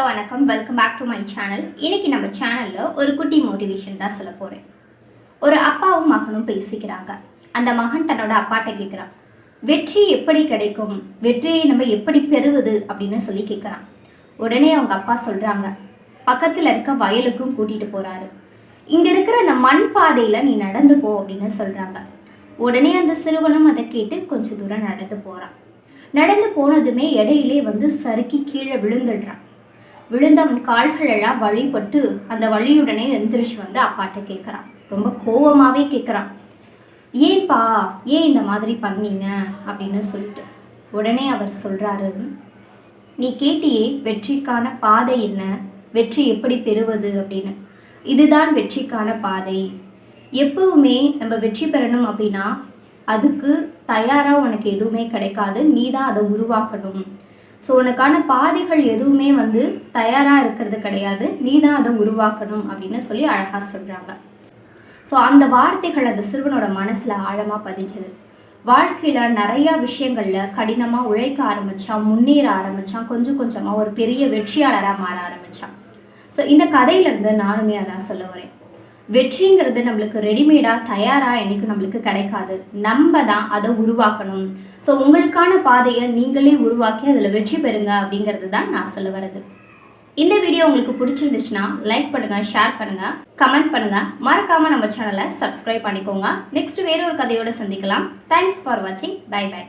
Hello வணக்கம். Welcome back to my channel இன்னைக்கு நம்ம சேனலில் ஒரு குட்டி மோட்டிவேஷன் தான் சொல்ல போகிறேன் ஒரு அப்பாவும் மகனும் பேசிக்கிறாங்க. அந்த மகன் தன்னோட அப்பாட்ட கேட்குறான் வெற்றி எப்படி கிடைக்கும்? வெற்றியை நம்ம எப்படி பெறுவது? அப்படின்னு சொல்லி கேட்குறான் உடனே அவங்க அப்பா சொல்கிறாங்க பக்கத்தில் இருக்க வயலுக்கும் கூட்டிகிட்டு போகிறாரு இங்கே இருக்கிற அந்த மண் பாதையில் நீ நடந்து போ அப்படின்னு சொல்கிறாங்க உடனே அந்த சிறுவனும் அதை கேட்டு கொஞ்சம் தூரம் நடந்து போகிறான் நடந்து போனதுமே இடையிலே வந்து சறுக்கி கீழே விழுந்துடுறான். விழுந்தவன் கால்கள் எல்லாம் வழிபட்டு அந்த வழியுடனே எந்திரிச்சு வந்து அப்பாட்ட கேட்குறான். ரொம்ப கோவமாகவே கேட்குறான். ஏன்பா ஏன் இந்த மாதிரி பண்ணீங்க? அப்படின்னு சொல்லிட்டு. உடனே அவர் சொல்கிறாரு நீ கேட்டியே வெற்றிக்கான பாதை என்ன? வெற்றி எப்படி பெறுவது? அப்படின்னு. இதுதான் வெற்றிக்கான பாதை. எப்பவுமே நம்ம வெற்றி பெறணும் அப்படின்னா அதுக்கு தயாராக உனக்கு எதுவுமே கிடைக்காது. நீ தான் அதை உருவாக்கணும். ஸோ உனக்கான பாதைகள் எதுவுமே வந்து தயாராக இருக்கிறது கிடையாது. நீ தான் அதை உருவாக்கணும் அப்படின்னு சொல்லி அழகாக சொல்கிறாங்க ஸோ அந்த வார்த்தைகள் அந்த சிறுவனோட மனசில் ஆழமாக பதிஞ்சது. வாழ்க்கையில் நிறையா விஷயங்களில் கடினமாக உழைக்க ஆரம்பித்தான் முன்னேற ஆரம்பித்தான் கொஞ்சம் கொஞ்சமாக ஒரு பெரிய வெற்றியாளராக மாற ஆரம்பித்தான் ஸோ இந்த கதையிலேருந்து நானுமே அதான் சொல்ல வரேன் வெற்றிங்கிறது நம்மளுக்கு ரெடிமேடாக தயாராக என்றைக்கும் நம்மளுக்கு கிடைக்காது. நம்ம தான் அதை உருவாக்கணும். ஸோ உங்களுக்கான பாதையை நீங்களே உருவாக்கி அதில் வெற்றி பெறுங்க அப்படிங்கிறது தான் நான் சொல்ல வர்றது. இந்த வீடியோ உங்களுக்கு பிடிச்சிருந்துச்சுன்னா லைக் பண்ணுங்கள் ஷேர் பண்ணுங்கள் கமெண்ட் பண்ணுங்கள் மறக்காமல் நம்ம சேனலை சப்ஸ்கிரைப் பண்ணிக்கோங்க. நெக்ஸ்ட் வேற ஒரு கதையோட சந்திக்கலாம். தேங்க்ஸ் ஃபார் வாட்சிங் பை பை